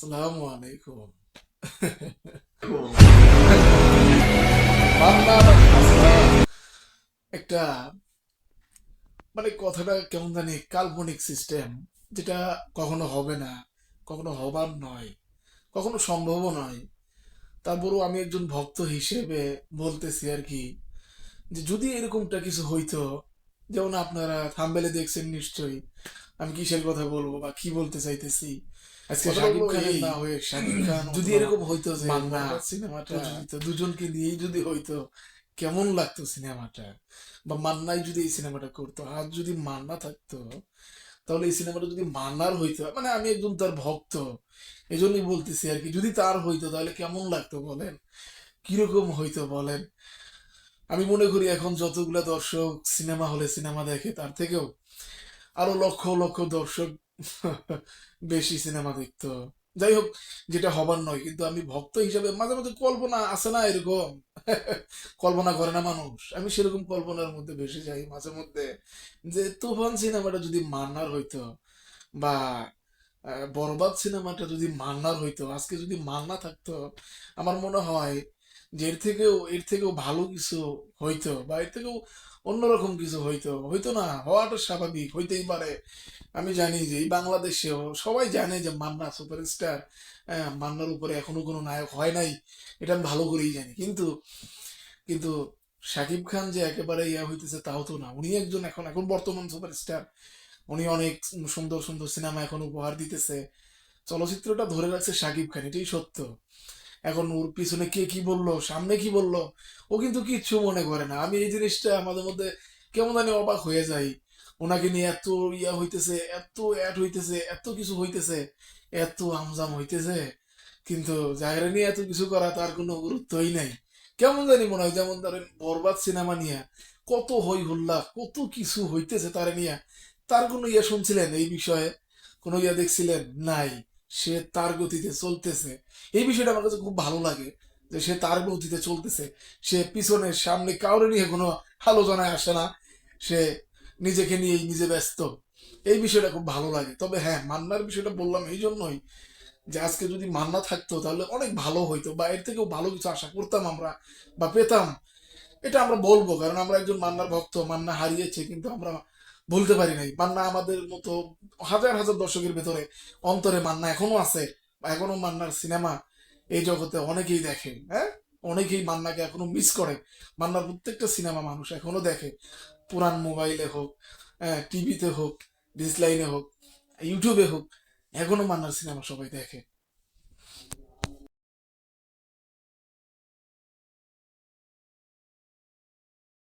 আসসালামু আলাইকুম একটা মানে কথাটা কেমন জানি কাল্পনিক সিস্টেম যেটা কখনো হবে না কখনো হবার নয় কখনো সম্ভবও নয়। তারপরও আমি একজন ভক্ত হিসেবে বলতেছি আর কি যে যদি এরকমটা কিছু হইতো যেমন আপনারা থাম্বেলে দেখছেন নিশ্চয়ই। আমি কিসের কথা বলব বা কি বলতে চাইতেছি? আজকে শাকিব খানের না হয়ে শাকিব খান যদি এরকম হইতো যে সিনেমাটা দুজনকে নিয়েই যদি হইতো কেমন লাগতো সিনেমাটা? বা মান্নাই যদি এই সিনেমাটা করতো আর যদি মান্না থাকতো তাহলে এই সিনেমাটা যদি মান্নার হইতো মানে আমি একজন তার ভক্ত এই জন্যই বলতেছি আর কি যদি তার হইতো তাহলে কেমন লাগতো বলেন? কীরকম হইতো বলেন? আমি মনে করি এখন যতগুলা দর্শক সিনেমা হলে সিনেমা দেখে, তার থেকেও আরও লক্ষ লক্ষ দর্শক বেশি সিনেমা দেখতো। যাই হোক, যেটা হবার নয়, কিন্তু আমি ভক্ত হিসাবে মাঝে মাঝে কল্পনা আসে না এরকম। কল্পনা করে না মানুষ। আমি সেরকম কল্পনার মধ্যে ভেসে যাই মাঝে মধ্যে যে তুফান সিনেমাটা যদি মান্নার হইতো বা বরবাদ সিনেমাটা যদি মান্নার হইতো, আজকে যদি মান্না থাকতো, আমার মনে হয় যে এর থেকেও এর থেকেও ভালো কিছু হইতো বা এর থেকেও অন্যরকম কিছু হইতো হইতো না, হওয়াটা স্বাভাবিক, হইতেই পারে। আমি জানি যে এই বাংলাদেশেও সবাই জানে যে মান্না সুপারস্টার মান্নার উপরে এখনও কোনো নায়ক হয় নাই, এটা আমি ভালো করেই জানি। কিন্তু কিন্তু শাকিব খান যে একেবারে ইয়া হইতেছে তাও তো না। উনি একজন এখন এখন বর্তমান সুপারস্টার। উনি অনেক সুন্দর সুন্দর সিনেমা এখন উপহার দিতেছে। চলচ্চিত্রটা ধরে রাখছে শাকিব খান, এটাই সত্য। এখন ওর পিছনে কে কি বলল, সামনে কি বলল, ও কিন্তু কিচ্ছু মনে করে না। আমি এই জিনিসটা আমাদের মধ্যে কেমন জানি অবাক হয়ে যাই। ওনাকে নিয়ে এত ইয়া হইতেছে, এত অ্যাড হইতেছে, এত কিছু হইতেছে, এত আমজাম হইতেছে। কিন্তু জায়গা নিয়ে এত কিছু করা তার কোনো গুরুত্বই নাই। কেমন জানি মনে হয়, যেমন ধরেন বরবাদ সিনেমা নিয়ে কত হই হুল্লা, কত কিছু হইতেছে তার নিয়ে। তার কোনো ইয়া শুনছিলেন এই বিষয়ে? কোনো ইয়া দেখছিলেন? নাই। সে তার গতিতে চলতেছে। এই বিষয়টা আমার কাছে খুব ভালো লাগে যে সে তার গতিতে চলতেছে। সে পিছনে সামনে কাউরে নিয়ে কোনো আলোচনায় আসে না। সে নিজেকে নিয়েই নিজে ব্যস্ত। এই বিষয়টা খুব ভালো লাগে। তবে হ্যাঁ মান্নার বিষয়টা বললাম এই জন্যই যে আজকে যদি মান্না থাকতো তাহলে অনেক ভালো হইতো বা এর থেকেও ভালো কিছু আশা করতাম আমরা বা পেতাম। এটা আমরা বলব, কারণ আমরা একজন মান্নার ভক্ত, মান্না হারিয়েছে, কিন্তু আমরা বলতে পারি নাই। মান্না আমাদের মতো হাজার হাজার দর্শকের ভেতরে অন্তরে মান্না এখনও আছে এখনও মান্নার সিনেমা এই জগতে অনেকেই দেখে হ্যাঁ? অনেকেই মান্নাকে এখনও মিস করে। মান্নার প্রত্যেকটা সিনেমা মানুষ এখনও দেখে। পুরান মোবাইলে হোক হ্যাঁ টিভিতে হোক ডিসলাইনে হোক ইউটিউবে হোক, এখনও মান্নার সিনেমা সবাই দেখে।